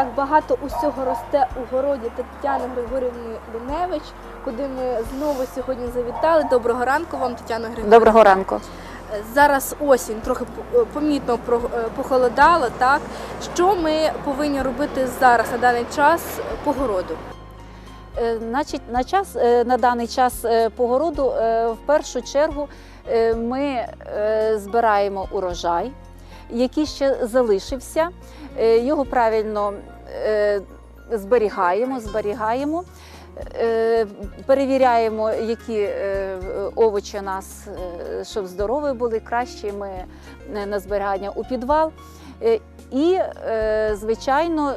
так багато усього росте у городі Тетяни Григорівни Ліневич, куди ми знову сьогодні завітали. Доброго ранку вам, Тетяна Григорівна. Доброго ранку. Зараз осінь, трохи помітно про- е, похолодало, так? Що ми повинні робити зараз на даний час по городу? Е, Значить, на час е, на даний час е, по городу е, в першу чергу е, ми е, збираємо урожай, який ще залишився. Е, Його правильно е, зберігаємо, зберігаємо. е, Перевіряємо, які овочі у нас, щоб здорові були, кращі ми на зберігання у підвал. І, звичайно,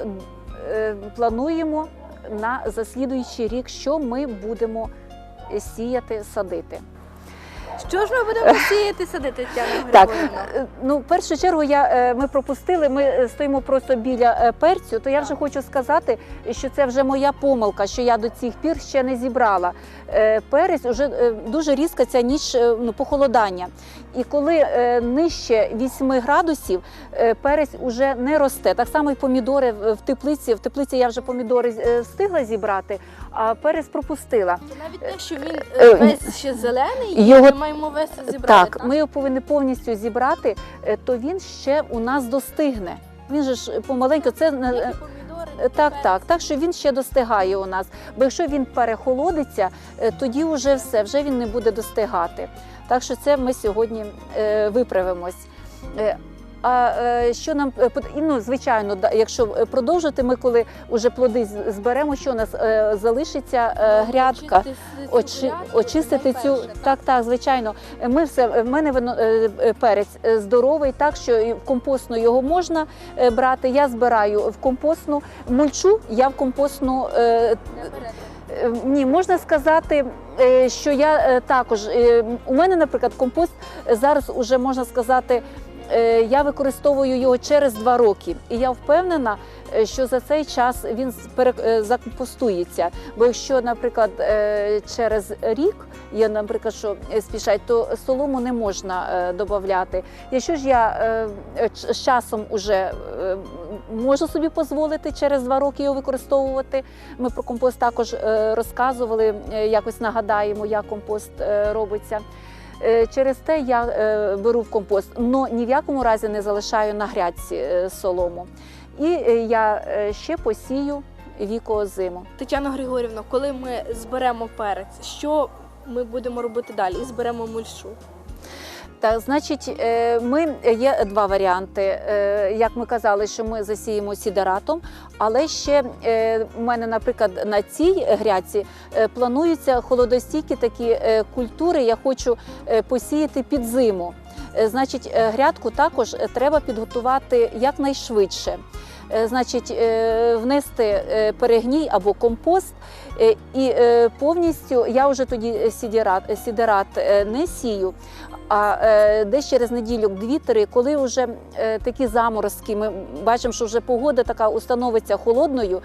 плануємо на заслідуючий рік, що ми будемо сіяти, садити. Що ж ми будемо сіяти садити, Тетяна Так, Григорівна? е, ну в першу чергу я е, ми пропустили. Ми е, стоїмо просто біля перцю. То я вже хочу сказати, що це вже моя помилка, що я до цих пір ще не зібрала. Перець уже е, дуже різка ця ніч ну, похолодання. І коли нижче 8 градусів, перець уже не росте. Так само і помідори в теплиці. В теплиці я вже помідори встигла зібрати, а перець пропустила. Навіть те, що він весь ще зелений, його- маємо весь зібрати. Так, ми його повинні повністю зібрати, е, то він ще у нас достигне. Він же ж помаленьку, це е, помідори, так, так, так, що він ще достигає у нас. Бо якщо він перехолодиться, е, тоді вже все, вже він не буде достигати. Так що це ми сьогодні е, виправимось. А е, що нам е, ну, звичайно, якщо е, продовжити, ми коли вже плоди зберемо, що у нас залишиться е, грядка. Очистити цю очистити цю так, так, звичайно. Ми все в мене вино перець здоровий, так що в компостну його можна брати. Я збираю в компостну мульчу. Я в компостну ні, можна сказати, що я також у мене, наприклад, компост зараз уже можна сказати. Е, Я використовую його через два роки, і я впевнена, е, що за цей час він е, закомпостується. Бо якщо, наприклад, через рік є, наприклад, що спішать, то солому не можна додати. Якщо ж я з часом уже е, можу собі дозволити через два роки його використовувати, ми про компост також розказували, якось нагадаємо, як компост робиться. Е, Через те я е, беру в компост, але ні в якому разі не залишаю на грядці е, солому. І я ще посію віко зиму. Тетяна Григорівна, коли ми зберемо перець, що ми будемо робити далі? І зберемо мульчу. Так, значить, е, ми є два варіанти. Е, Як ми казали, що ми засіємо сідератом, але ще е, у мене, наприклад, на цій грядці е, плануються холодостійкі такі е, культури. Я хочу е, посіяти під зиму. Е, Значить, е, грядку також е, треба підготувати якнайшвидше. Е, Значить, е, внести е, перегній або компост, і повністю я вже тоді сідерат, сідерат не сію. А десь через неділю, дві-три, коли вже такі заморозки, ми бачимо, що вже погода така установиться холодною.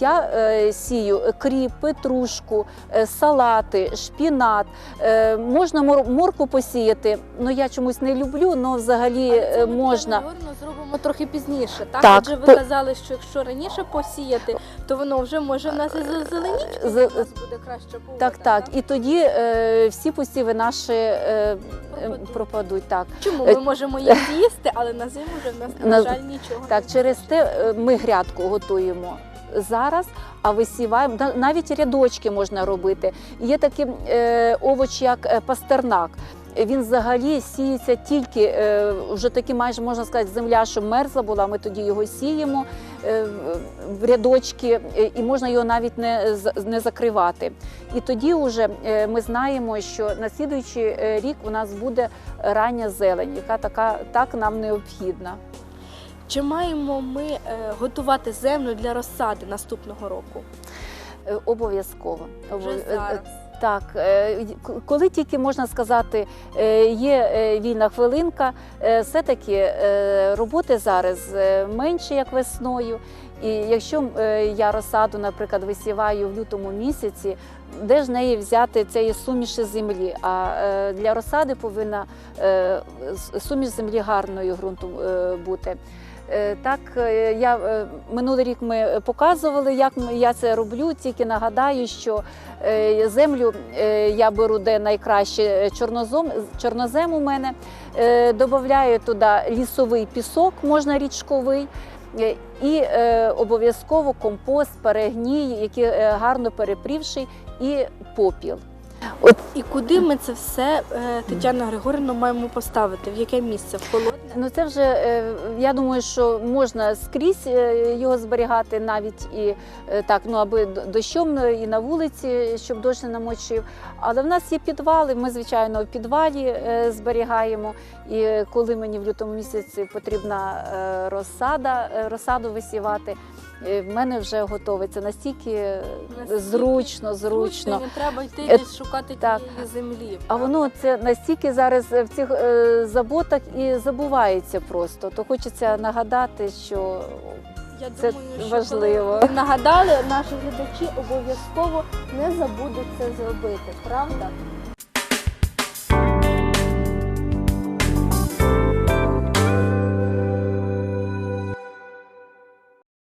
я сію кріп, петрушку, салати, шпінат. Можна мор- моркву посіяти. Ну я чомусь не люблю, але взагалі можна. Тетяна трохи пізніше. Так, Так, адже ви по- казали, що якщо раніше посіяти, то воно вже може в нас і зазеленіти, З- у нас буде краща погода. Так, так. І тоді е, всі посіви наші е, Пропадуть. пропадуть. Так. Чому Е, ми можемо їх з'їсти, але на зиму вже в нас на, На- жаль нічого. Так, не через те е, ми грядку готуємо зараз, а висіваємо навіть рядочки можна робити. Є такий е, овоч, як е, пастернак. Він взагалі сіється тільки е, вже такі, майже можна сказати, земля, що мерзла була. Ми тоді його сіємо е, в- рядочки, е, і можна його навіть не, не закривати. І тоді вже ми знаємо, що на слідуючий рік у нас буде рання зелень, яка така так нам необхідна. Чи маємо ми готувати землю для розсади наступного року? Обов'язково. Вже зараз. Так, е, коли тільки можна сказати, е, є е, вільна хвилинка, все-таки роботи зараз менше, як весною. І якщо я розсаду, наприклад, висіваю в лютому місяці, де ж неї взяти цієї суміші землі? А для розсади повинна суміш землі гарною ґрунту бути. Е, Так, е, я е, минулий рік ми показували, як я це роблю. Тільки нагадаю, що землю я беру де найкраще чорнозем, чорнозем у мене. Додаю туди лісовий пісок, можна річковий. І обов'язково компост, перегній, який гарно перепрівший, і попіл. І куди ми це все, Тетяна Григорівна, маємо поставити? В яке місце? В холодне? Ну це вже е, я думаю, що можна скрізь е, його зберігати навіть і е, так, ну аби дощом і на вулиці, щоб дощ не намочив. Але в нас є підвали. Ми звичайно в підвалі зберігаємо. І коли мені в лютому місяці потрібна розсада, розсаду висівати. Е, В мене вже готове. Це настільки, зручно, зручно. Не треба йти Е, десь шукати так. тієї землі. А воно це настільки зараз в цих е, заботах і забувається просто. То хочеться нагадати, що Я Це думаю, що важливо. коли нагадали, наші глядачі обов'язково не забудуть це зробити, правда?